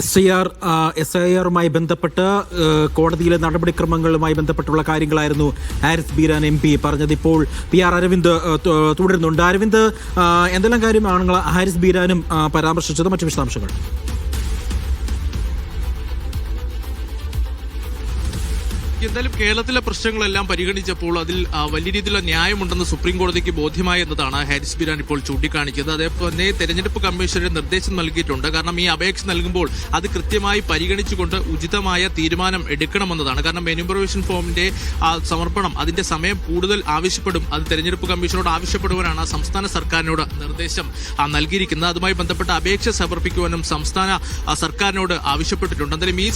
S I R S I ആറുമായി ബന്ധപ്പെട്ട് കോടതിയിലെ നടപടിക്രമങ്ങളുമായി ബന്ധപ്പെട്ടുള്ള കാര്യങ്ങളായിരുന്നു ഹാരിസ് ബീരാൻ എം പി പറഞ്ഞത്. ഇപ്പോൾ പി ആർ അരവിന്ദ് തുടരുന്നുണ്ട്. അരവിന്ദ് എന്തെല്ലാം കാര്യമാണ് ഹാരിസ് ബീരാനും പരാമർശിച്ചത്? മറ്റു വിശദാംശങ്ങൾ. എന്തായാലും കേരളത്തിലെ പ്രശ്നങ്ങളെല്ലാം പരിഗണിച്ചപ്പോൾ അതിൽ വലിയ രീതിയിലുള്ള ന്യായമുണ്ടെന്ന് സുപ്രീം കോടതിക്ക് ബോധ്യമായി എന്നതാണ് ഹാരിസ് ബിരാൻ ഇപ്പോൾ ചൂണ്ടിക്കാണിക്കുന്നത്. അതേപോലെ തന്നെ തെരഞ്ഞെടുപ്പ് കമ്മീഷന് നിർദ്ദേശം നൽകിയിട്ടുണ്ട്. കാരണം ഈ അപേക്ഷ നൽകുമ്പോൾ അത് കൃത്യമായി പരിഗണിച്ചുകൊണ്ട് ഉചിതമായ തീരുമാനം എടുക്കണമെന്നതാണ്. കാരണം എന്യൂമറേഷൻ ഫോമിന്റെ സമർപ്പണം അതിന്റെ സമയം കൂടുതൽ ആവശ്യപ്പെടും. അത് തെരഞ്ഞെടുപ്പ് കമ്മീഷനോട് ആവശ്യപ്പെടുവാനാണ് സംസ്ഥാന സർക്കാരിനോട് നിർദ്ദേശം നൽകിയിരിക്കുന്നത്. അതുമായി ബന്ധപ്പെട്ട അപേക്ഷ സമർപ്പിക്കുവാനും സംസ്ഥാന സർക്കാരിനോട് ആവശ്യപ്പെട്ടിട്ടുണ്ട്. എന്തായാലും ഈ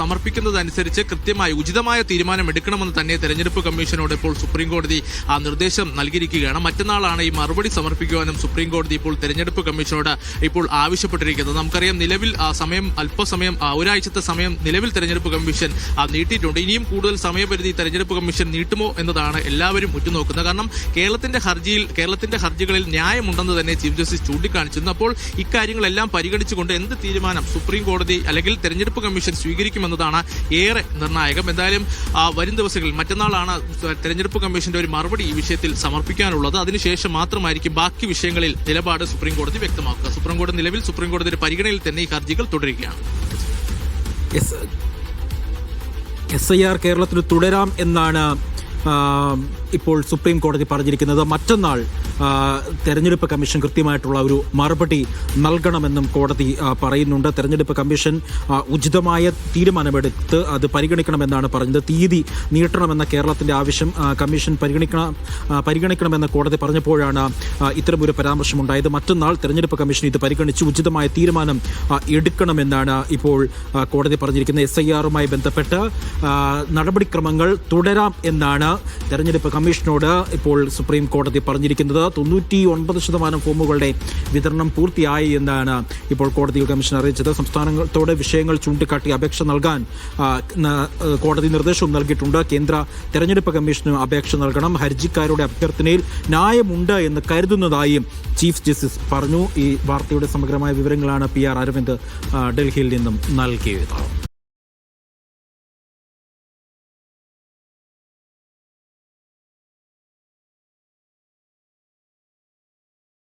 സമർപ്പിക്കുന്നതനുസരിച്ച് കൃത്യമായി ഉചിതമായ തീരുമാനം എടുക്കണമെന്ന് തന്നെ തെരഞ്ഞെടുപ്പ് കമ്മീഷനോട് ഇപ്പോൾ സുപ്രീംകോടതി ആ നിർദ്ദേശം നൽകിയിരിക്കുകയാണ്. മറ്റന്നാളാണ് ഈ മറുപടി സമർപ്പിക്കുവാനും സുപ്രീംകോടതി ഇപ്പോൾ തെരഞ്ഞെടുപ്പ് കമ്മീഷനോട് ഇപ്പോൾ ആവശ്യപ്പെട്ടിരിക്കുന്നത്. നമുക്കറിയാം നിലവിൽ സമയം അല്പസമയം ഒരാഴ്ചത്തെ സമയം നിലവിൽ തെരഞ്ഞെടുപ്പ് കമ്മീഷൻ നീട്ടിയിട്ടുണ്ട്. ഇനിയും കൂടുതൽ സമയപരിധി തെരഞ്ഞെടുപ്പ് കമ്മീഷൻ നീട്ടുമോ എന്നതാണ് എല്ലാവരും ഉറ്റുനോക്കുന്നത്. കാരണം കേരളത്തിന്റെ ഹർജിയിൽ കേരളത്തിന്റെ ഹർജികളിൽ ന്യായമുണ്ടെന്ന് തന്നെ ചീഫ് ജസ്റ്റിസ് ചൂണ്ടിക്കാണിച്ചിരുന്നു. അപ്പോൾ ഇക്കാര്യങ്ങളെല്ലാം പരിഗണിച്ചുകൊണ്ട് എന്ത് തീരുമാനം സുപ്രീം കോടതി അല്ലെങ്കിൽ തെരഞ്ഞെടുപ്പ് കമ്മീഷൻ സ്വീകരിക്കുമെന്നതാണ് ഏറെ നിർണായകം. എന്തായാലും വരും ദിവസങ്ങളിൽ മറ്റന്നാളാണ് തെരഞ്ഞെടുപ്പ് കമ്മീഷന്റെ ഒരു മറുപടി ഈ വിഷയത്തിൽ സമർപ്പിക്കാനുള്ളത്. അതിനുശേഷം മാത്രമായിരിക്കും ബാക്കി വിഷയങ്ങളിൽ നിലപാട് സുപ്രീം കോടതി വ്യക്തമാക്കുക. സുപ്രീം കോടതി നിലവിൽ സുപ്രീം കോടതിയുടെ പരിഗണനയിൽ തന്നെ ഈ ഹർജികൾ തുടരുകയാണ്. എസ് ഐ ആർ കേരളത്തിൽ തുടരാം എന്നാണ് ഇപ്പോൾ സുപ്രീം കോടതി പറഞ്ഞിരിക്കുന്നത്. മറ്റന്നാൾ തെരഞ്ഞെടുപ്പ് കമ്മീഷൻ കൃത്യമായിട്ടുള്ള ഒരു മറുപടി നൽകണമെന്നും കോടതി പറയുന്നുണ്ട്. തെരഞ്ഞെടുപ്പ് കമ്മീഷൻ ഉചിതമായ തീരുമാനമെടുത്ത് അത് പരിഗണിക്കണമെന്നാണ് പറഞ്ഞത്. തീയതി നീട്ടണമെന്ന കേരളത്തിന്റെ ആവശ്യം കമ്മീഷൻ പരിഗണിക്കണം പരിഗണിക്കണമെന്ന് കോടതി പറഞ്ഞപ്പോഴാണ് ഇത്തരമൊരു പരാമർശമുണ്ടായത്. മറ്റന്നാൾ തെരഞ്ഞെടുപ്പ് കമ്മീഷൻ ഇത് പരിഗണിച്ച് ഉചിതമായ തീരുമാനം എടുക്കണമെന്നാണ് ഇപ്പോൾ കോടതി പറഞ്ഞിരിക്കുന്നത്. എസ് ഐ ആറുമായി ബന്ധപ്പെട്ട് നടപടിക്രമങ്ങൾ തുടരാം എന്നാണ് തെരഞ്ഞെടുപ്പ് കമ്മീഷനോട് ഇപ്പോൾ സുപ്രീം കോടതി പറഞ്ഞിരിക്കുന്നത്. തൊണ്ണൂറ്റി ഒൻപത് ശതമാനം ഫോമുകളുടെ വിതരണം പൂർത്തിയായി എന്നാണ് ഇപ്പോൾ കോടതിയിൽ കമ്മീഷൻ അറിയിച്ചത്. സംസ്ഥാനത്തോടെ വിഷയങ്ങൾ ചൂണ്ടിക്കാട്ടി അപേക്ഷ നൽകാൻ കോടതി നിർദ്ദേശവും നൽകിയിട്ടുണ്ട്. കേന്ദ്ര തെരഞ്ഞെടുപ്പ് കമ്മീഷന് അപേക്ഷ നൽകണം. ഹർജിക്കാരുടെ അഭ്യർത്ഥനയിൽ ന്യായമുണ്ട് എന്ന് കരുതുന്നതായും ചീഫ് ജസ്റ്റിസ് പറഞ്ഞു. ഈ വാർത്തയുടെ സമഗ്രമായ വിവരങ്ങളാണ് പി ആർ അരവിന്ദ് ഡൽഹിയിൽ നിന്നും നൽകിയത്.